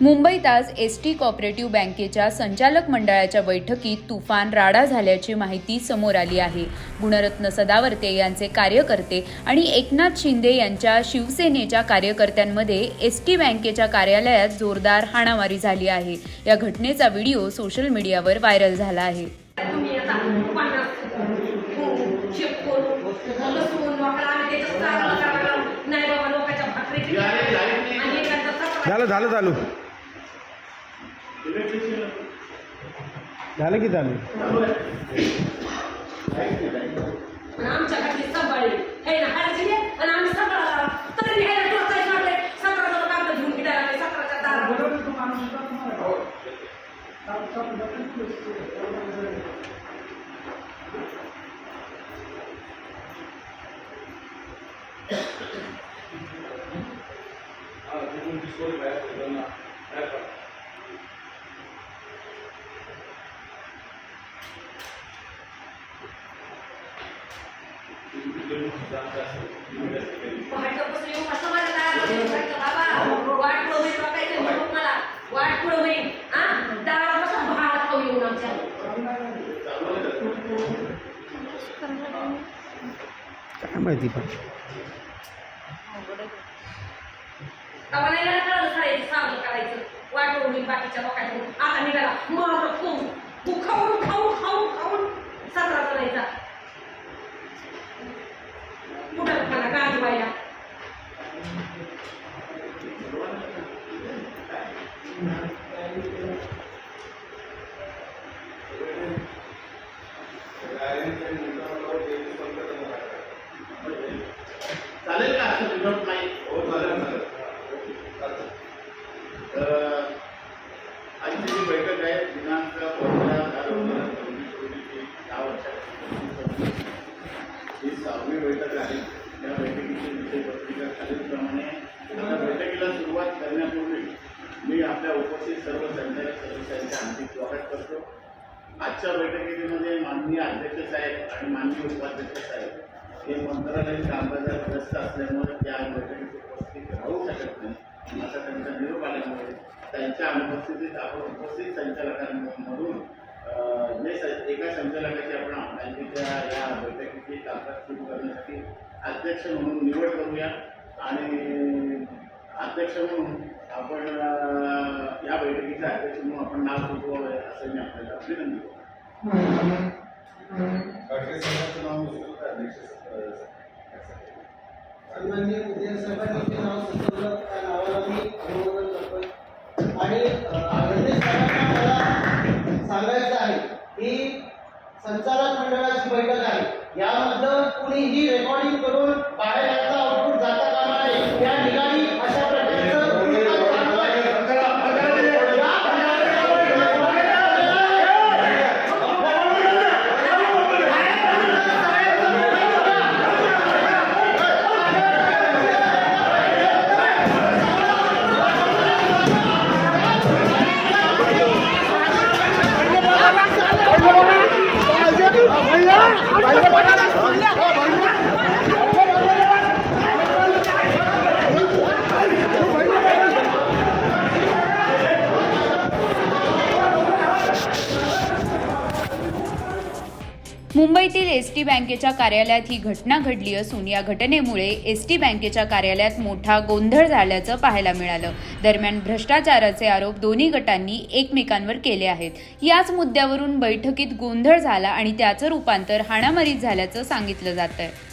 मुंबईत आज S T cooperative बँकेच्या संचालक मंडळाच्या बैठकीत तुफान राडा झाल्याची माहिती समोर आली आहे. गुणरत्न सदावर्ते यांचे कार्यकर्ते आणि एकनाथ शिंदे यांच्या शिवसेनेच्या कार्यकर्त्यांमध्ये एस टी बँकेच्या कार्यालयात जोरदार हाणामारी झाली आहे. या घटनेचा व्हिडिओ सोशल मीडियावर व्हायरल झाला आहे. झालं झालं चालू झालं की झालं आमच्या घरी सगळे हे ना काढायचे आणि आम्ही सगळा तरी हे टोचायचे वाटले सगळा जवळ कागद घेऊन गिटार आले सकाळच्या दारात Ah, tem um discurso, né? É, काय माहिती पण. करायचं. वाट पुढं होईल बाकीच्या बघायचं आता निघाला. मार आजची बैठक आहे दिनांक पंधरा रोजीची दहा वर्षाची ही सहावी बैठक आहे. या बैठकीची विषयपत्रिका खालीलप्रमाणे. आता बैठकीला सुरुवात करण्यापूर्वी मी आपल्या उपस्थित सर्व संचालक सदस्यांचे आर्थिक स्वागत करतो. आजच्या बैठकीमध्ये माननीय अध्यक्ष साहेब आणि माननीय उपाध्यक्ष साहेब हे मंत्रालयीन कामकाजात व्यस्त असल्यामुळे त्या बैठकीत उपस्थित राहू शकत नाही. असा त्यांचा निरोप आल्यामुळे त्यांच्या अनुपस्थितीत आपण उपस्थित संचालकांमधून जे एका संचालकाची आपण बँकेच्या या बैठकीची कामकाज सुरू करण्यासाठी अध्यक्ष म्हणून निवड करूया. आणि अध्यक्ष म्हणून आपण या बैठकीचे अध्यक्ष म्हणून आपण नाव सुचवावे असं मी आपल्याला विनंती करतो. नाव अध्यक्ष संचालक मंडळाची बैठक आहे यामधलं कुणीही रेकॉर्डिंग करून बाहेर आउटपुट जाता कामा नये. या ठिकाणी अशा प्रकारचं कृत्य चालू आहे. या मुंबईतील एस टी बँकेच्या कार्यालयात ही घटना घडली असून या घटनेमुळे एस टी बँकेच्या कार्यालयात मोठा गोंधळ झाल्याचं पाहायला मिळालं. दरम्यान भ्रष्टाचाराचे आरोप दोन्ही गटांनी एकमेकांवर केले आहेत. याच मुद्द्यावरून बैठकीत गोंधळ झाला आणि त्याचं रूपांतर हाणामारीत झाल्याचं सांगितलं जात आहे